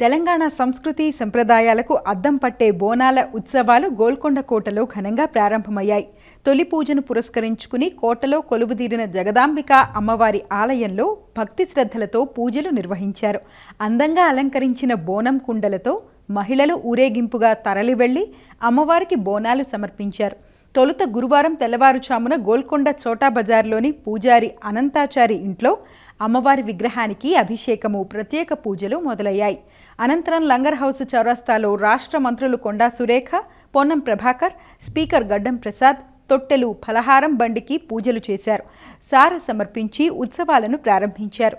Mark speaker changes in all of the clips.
Speaker 1: తెలంగాణ సంస్కృతి సంప్రదాయాలకు అద్దం పట్టే బోనాల ఉత్సవాలు గోల్కొండ కోటలో ఘనంగా ప్రారంభమయ్యాయి. తొలి పూజను పురస్కరించుకుని కోటలో కొలువుదీరిన జగదాంబిక అమ్మవారి ఆలయంలో భక్తి శ్రద్ధలతో పూజలు నిర్వహించారు. అందంగా అలంకరించిన బోనం కుండలతో మహిళలు ఊరేగింపుగా తరలివెళ్ళి అమ్మవారికి బోనాలు సమర్పించారు. తొలుత గురువారం తెల్లవారుచామున గోల్కొండ చోటా బజార్లోని పూజారి అనంతాచారి ఇంట్లో అమ్మవారి విగ్రహానికి అభిషేకము ప్రత్యేక పూజలు మొదలయ్యాయి. అనంతరం లంగర్ హౌస్ చౌరస్తాలో రాష్ట్ర మంత్రులు కొండా సురేఖ పొన్నం ప్రభాకర్ స్పీకర్ గడ్డం ప్రసాద్ తొట్టెలు ఫలహారం బండికి పూజలు చేశారు. సార సమర్పించి ఉత్సవాలను ప్రారంభించారు.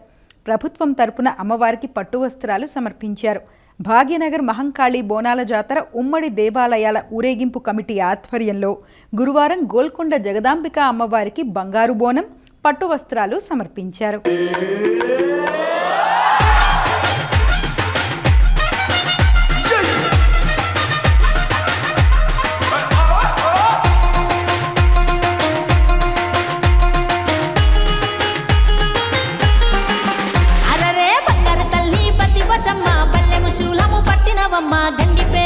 Speaker 1: ప్రభుత్వం తరపున అమ్మవారికి పట్టు వస్త్రాలు సమర్పించారు. భాగ్యనగర్ మహంకాళి బోనాల జాతర ఉమ్మడి దేవాలయాల ఊరేగింపు కమిటీ ఆధ్వర్యంలో గురువారం గోల్కొండ జగదాంబిక అమ్మవారికి బంగారు బోనం పట్టు వస్త్రాలు సమర్పించారు.
Speaker 2: అరరే బంగారు తల్లి పతి బతమ్మ బల్లెము శూలము పట్టినవమ్మ గండిపే